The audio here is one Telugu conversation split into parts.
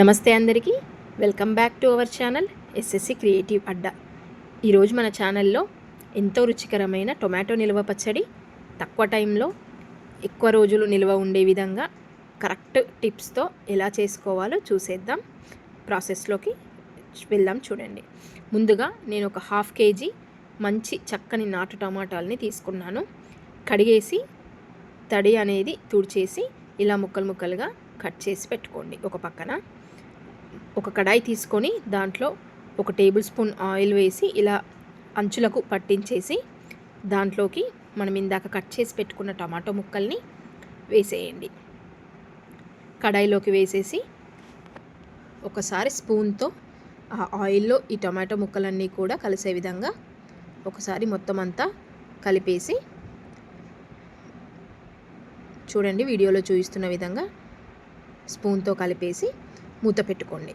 నమస్తే అందరికీ. Welcome back to our channel SSC creative Adda. ఈరోజు మన ఛానల్లో ఎంతో రుచికరమైన టొమాటో నిల్వ పచ్చడి తక్కువ టైంలో ఎక్కువ రోజులు నిల్వ ఉండే విధంగా కరెక్ట్ టిప్స్తో ఎలా చేసుకోవాలో చూసేద్దాం. ప్రాసెస్లోకి వెళ్దాం చూడండి. ముందుగా నేను ఒక హాఫ్ కేజీ మంచి చక్కని నాటు టమాటాలని తీసుకున్నాను. కడిగేసి తడి అనేది తుడిచేసి ఇలా ముక్కలు ముక్కలుగా కట్ చేసి పెట్టుకోండి ఒక పక్కన. ఒక కడాయి తీసుకొని దాంట్లో ఒక టేబుల్ స్పూన్ ఆయిల్ వేసి ఇలా అంచులకు పట్టించేసి దాంట్లోకి మనం ఇందాక కట్ చేసి పెట్టుకున్న టమాటో ముక్కల్ని వేసేయండి. కడాయిలోకి వేసేసి ఒకసారి స్పూన్తో ఆ ఆయిల్లో ఈ టమాటో ముక్కలన్నీ కూడా కలిసే విధంగా ఒకసారి మొత్తం అంతా కలిపేసి చూడండి వీడియోలో చూపిస్తున్న విధంగా స్పూన్తో కలిపేసి మూత పెట్టుకోండి.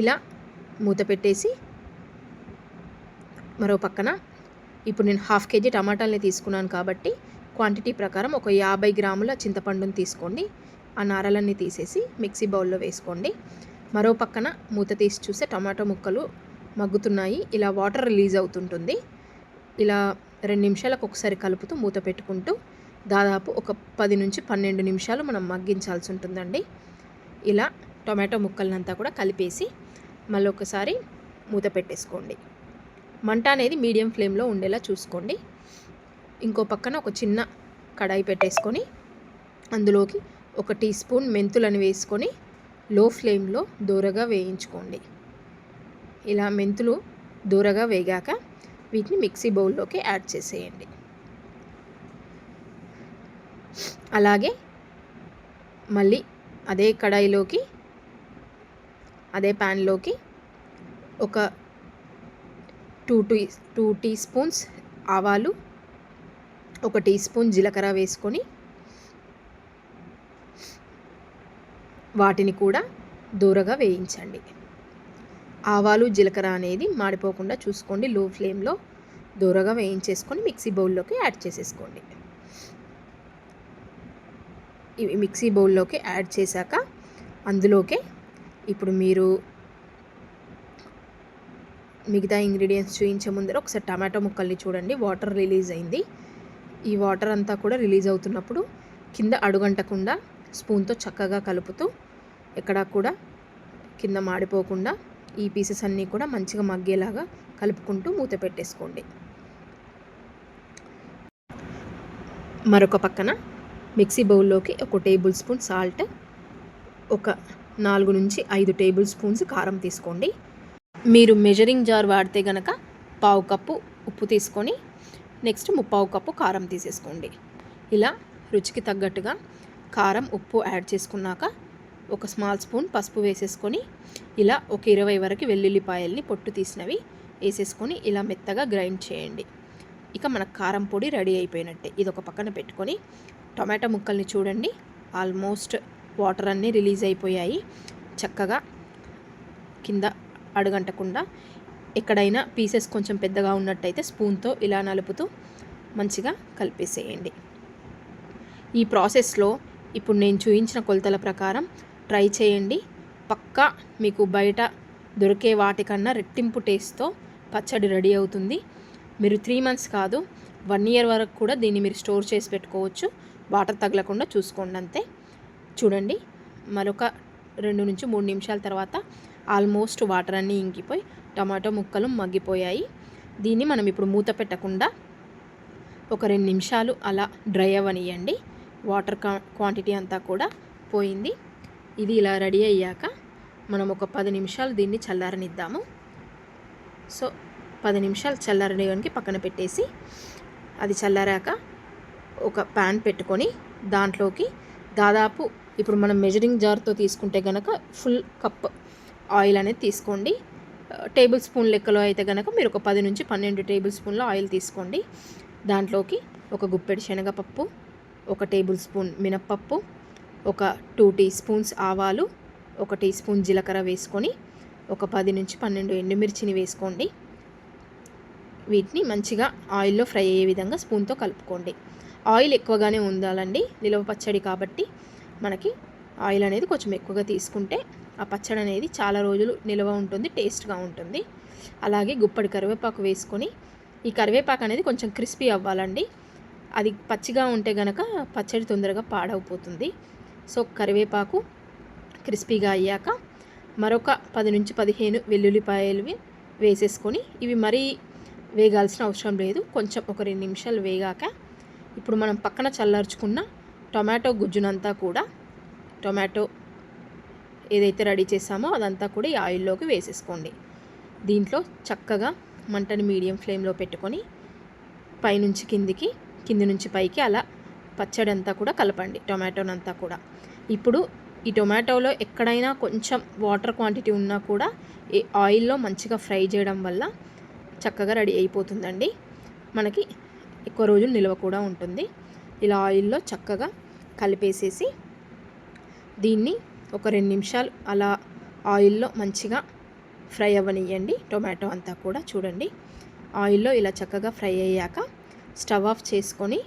ఇలా మూత పెట్టేసి మరో పక్కన ఇప్పుడు నేను హాఫ్ కేజీ టమాటాలని తీసుకున్నాను కాబట్టి క్వాంటిటీ ప్రకారం ఒక యాభై గ్రాముల చింతపండుని తీసుకోండి. ఆ నారలన్నీ తీసేసి మిక్సీ బౌల్లో వేసుకోండి. మరో పక్కన మూత తీసి చూస్తే టమాటో ముక్కలు మగ్గుతున్నాయి. ఇలా వాటర్ రిలీజ్ అవుతుంటుంది. ఇలా రెండు నిమిషాలకు ఒకసారి కలుపుతూ మూత పెట్టుకుంటూ దాదాపు ఒక పది నుంచి పన్నెండు నిమిషాలు మనం మగ్గించాల్సి ఉంటుందండి. ఇలా టొమాటో ముక్కలనంతా కూడా కలిపేసి మళ్ళీ ఒకసారి మూత పెట్టేసుకోండి. మంట అనేది మీడియం ఫ్లేమ్లో ఉండేలా చూసుకోండి. ఇంకో పక్కన ఒక చిన్న కడాయి పెట్టేసుకొని అందులోకి ఒక టీ స్పూన్ మెంతులను వేసుకొని లో ఫ్లేమ్లో దూరగా వేయించుకోండి. ఇలా మెంతులు దూరగా వేగాక వీటిని మిక్సీ బౌల్లోకి యాడ్ చేసేయండి. అలాగే మళ్ళీ అదే కడాయిలోకి అదే ప్యాన్లోకి ఒక two tea two teaspoons ఆవాలు ఒక టీ స్పూన్ జీలకర్ర వేసుకొని వాటిని కూడా దూరగా వేయించండి. ఆవాలు జీలకర్ర అనేది మాడిపోకుండా చూసుకోండి. లో ఫ్లేమ్లో దూరగా వేయించేసుకొని మిక్సీ బౌల్లోకి యాడ్ చేసేసుకోండి. ఇవి మిక్సీ బౌల్లోకి యాడ్ చేశాక అందులోకే ఇప్పుడు మీరు మిగతా ఇంగ్రీడియంట్స్ చూపించే ముందర ఒకసారి టమాటో ముక్కల్ని చూడండి. వాటర్ రిలీజ్ అయింది. ఈ వాటర్ అంతా కూడా రిలీజ్ అవుతున్నప్పుడు కింద అడుగంటకుండా స్పూన్తో చక్కగా కలుపుతూ ఎక్కడా కూడా కింద మాడిపోకుండా ఈ పీసెస్ అన్నీ కూడా మంచిగా మగ్గేలాగా కలుపుకుంటూ మూత పెట్టేసుకోండి. మరొక పక్కన మిక్సీ బౌల్లోకి ఒక టేబుల్ స్పూన్ సాల్ట్ ఒక నాలుగు నుంచి ఐదు టేబుల్ స్పూన్స్ కారం తీసుకోండి. మీరు మెజరింగ్ జార్ వాడితే గనక పావు కప్పు ఉప్పు తీసుకొని నెక్స్ట్ ముప్పావు కప్పు కారం తీసేసుకోండి. ఇలా రుచికి తగ్గట్టుగా కారం ఉప్పు యాడ్ చేసుకున్నాక ఒక స్మాల్ స్పూన్ పసుపు వేసేసుకొని ఇలా ఒక ఇరవై వరకు వెల్లుల్లిపాయల్ని పొట్టు తీసినవి వేసేసుకొని ఇలా మెత్తగా గ్రైండ్ చేయండి. ఇక మన కారం పొడి రెడీ అయిపోయినట్టే. ఇది ఒక పక్కన పెట్టుకొని టొమాటో ముక్కల్ని చూడండి. ఆల్మోస్ట్ వాటర్ అన్నీ రిలీజ్ అయిపోయాయి. చక్కగా కింద అడుగంటకుండా ఎక్కడైనా పీసెస్ కొంచెం పెద్దగా ఉన్నట్టయితే స్పూన్తో ఇలా నలుపుతూ మంచిగా కలిపేసేయండి. ఈ ప్రాసెస్లో ఇప్పుడు నేను చూయించిన కొలతల ప్రకారం ట్రై చేయండి. పక్కా మీకు బయట దొరికే వాటికన్నా రెట్టింపు టేస్ట్తో పచ్చడి రెడీ అవుతుంది. మీరు త్రీ మంత్స్ కాదు వన్ ఇయర్ వరకు కూడా దీన్ని మీరు స్టోర్ చేసి పెట్టుకోవచ్చు. వాటర్ తగలకుండా చూసుకోండి అంతే. చూడండి. మరొక రెండు నుంచి మూడు నిమిషాల తర్వాత ఆల్మోస్ట్ వాటర్ అన్నీ ఇంకిపోయి టమాటో ముక్కలు మగ్గిపోయాయి. దీన్ని మనం ఇప్పుడు మూత పెట్టకుండా ఒక రెండు నిమిషాలు అలా డ్రై అవ్వనియండి వాటర్ క్వాంటిటీ అంతా కూడా పోయింది. ఇది ఇలా రెడీ అయ్యాక మనం ఒక పది నిమిషాలు దీన్ని చల్లారనిద్దాము. సో పది నిమిషాలు చల్లారడానికి పక్కన పెట్టేసి అది చల్లారాక ఒక ప్యాన్ పెట్టుకొని దాంట్లోకి దాదాపు ఇప్పుడు మనం మెజరింగ్ జార్తో తీసుకుంటే కనుక ఫుల్ కప్ ఆయిల్ అనేది తీసుకోండి. టేబుల్ స్పూన్ లెక్కలో అయితే కనుక మీరు ఒక పది నుంచి పన్నెండు టేబుల్ స్పూన్ల ఆయిల్ తీసుకోండి. దాంట్లోకి ఒక గుప్పెడు శనగపప్పు ఒక టేబుల్ స్పూన్ మినప్పప్పు ఒక టూ టీ స్పూన్స్ ఆవాలు ఒక టీ స్పూన్ జీలకర్ర వేసుకొని ఒక పది నుంచి పన్నెండు ఎండుమిర్చిని వేసుకోండి. వీటిని మంచిగా ఆయిల్లో ఫ్రై అయ్యే విధంగా స్పూన్తో కలుపుకోండి. ఆయిల్ ఎక్కువగానే ఉండాలండి. నిలవ పచ్చడి కాబట్టి మనకి ఆయిల్ అనేది కొంచెం ఎక్కువగా తీసుకుంటే ఆ పచ్చడి అనేది చాలా రోజులు నిల్వ ఉంటుంది టేస్ట్గా ఉంటుంది. అలాగే గుప్పడి కరివేపాకు వేసుకొని ఈ కరివేపాకు అనేది కొంచెం క్రిస్పీ అవ్వాలండి. అది పచ్చిగా ఉంటే గనక పచ్చడి తొందరగా పాడైపోతుంది సో కరివేపాకు క్రిస్పీగా అయ్యాక మరొక పది నుంచి పదిహేను వెల్లుల్లిపాయలు వేసేసుకొని ఇవి మరీ వేగాల్సిన అవసరం లేదు. కొంచెం ఒక రెండు నిమిషాలు వేగాక ఇప్పుడు మనం పక్కన చల్లార్చుకున్న టొమాటో గుజ్జునంతా కూడా టొమాటో ఏదైతే రెడీ చేసామో అదంతా కూడా ఈ ఆయిల్లోకి వేసేసుకోండి. దీంట్లో చక్కగా మంటని మీడియం ఫ్లేమ్లో పెట్టుకొని పైనుంచి కిందికి కింది నుంచి పైకి అలా పచ్చడి అంతా కూడా కలపండి టొమాటోనంతా కూడా. ఇప్పుడు ఈ టొమాటోలో ఎక్కడైనా కొంచెం వాటర్ క్వాంటిటీ ఉన్నా కూడా ఈ ఆయిల్లో మంచిగా ఫ్రై చేయడం వల్ల చక్కగా రెడీ అయిపోతుందండి. మనకి ఎక్కువ రోజులు నిల్వ కూడా ఉంటుంది. ఇలా ఆయిల్లో చక్కగా కలిపేసేసి దీన్ని ఒక రెండు నిమిషాలు అలా ఆయిల్లో మంచిగా ఫ్రై అవ్వనియండి టొమాటో అంతా కూడా చూడండి. ఆయిల్లో ఇలా చక్కగా ఫ్రై అయ్యాక స్టవ్ ఆఫ్ చేసుకొని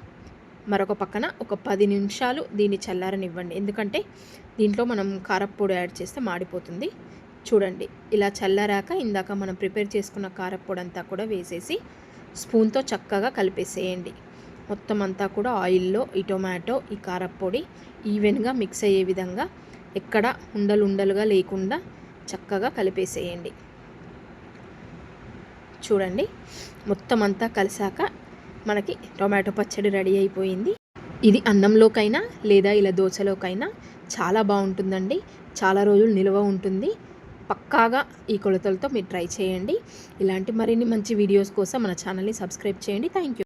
మరొక పక్కన ఒక పది నిమిషాలు దీన్ని చల్లారనివ్వండి. ఎందుకంటే దీంట్లో మనం కారప్పొడి యాడ్ చేస్తే మాడిపోతుంది. చూడండి ఇలా చల్లారాక ఇందాక మనం ప్రిపేర్ చేసుకున్న కారప్పొడి అంతా కూడా వేసేసి స్పూన్తో చక్కగా కలిపేసేయండి. మొత్తం అంతా కూడా ఆయిల్లో ఈ టొమాటో ఈ కారప్పొడి ఈవెన్గా మిక్స్ అయ్యే విధంగా ఎక్కడ ఉండలు ఉండలుగా లేకుండా చక్కగా కలిపేసేయండి. చూడండి మొత్తం అంతా కలిసాక మనకి టొమాటో పచ్చడి రెడీ అయిపోయింది. ఇది అన్నంలోకైనా లేదా ఇలా దోశలోకైనా చాలా బాగుంటుందండి. చాలా రోజులు నిల్వ ఉంటుంది. పక్కాగా ఈ కొలతలతో మీరు ట్రై చేయండి. ఇలాంటి మరిన్ని మంచి వీడియోస్ కోసం మన ఛానల్ని సబ్స్క్రైబ్ చేయండి. Thank you